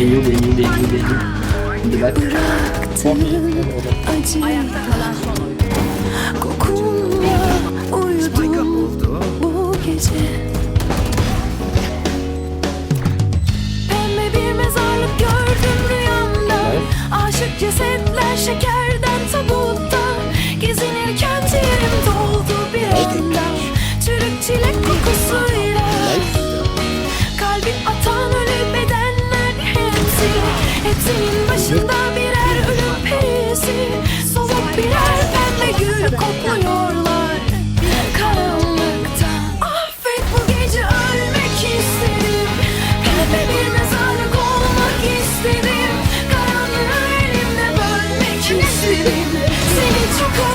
Geliyor geliyor geliyor geliyor. Hadi bak. Acı kokunla uyudum bu gece Eteğin başında birer ölüm perisi. Solup birer pembe gül kokluyorlar. Karanlıkta Affet bu gece ölmek istedim. Pembe bir mezarlık olmak istedim. Karanlığı elimle bölmek istedim. Seni çok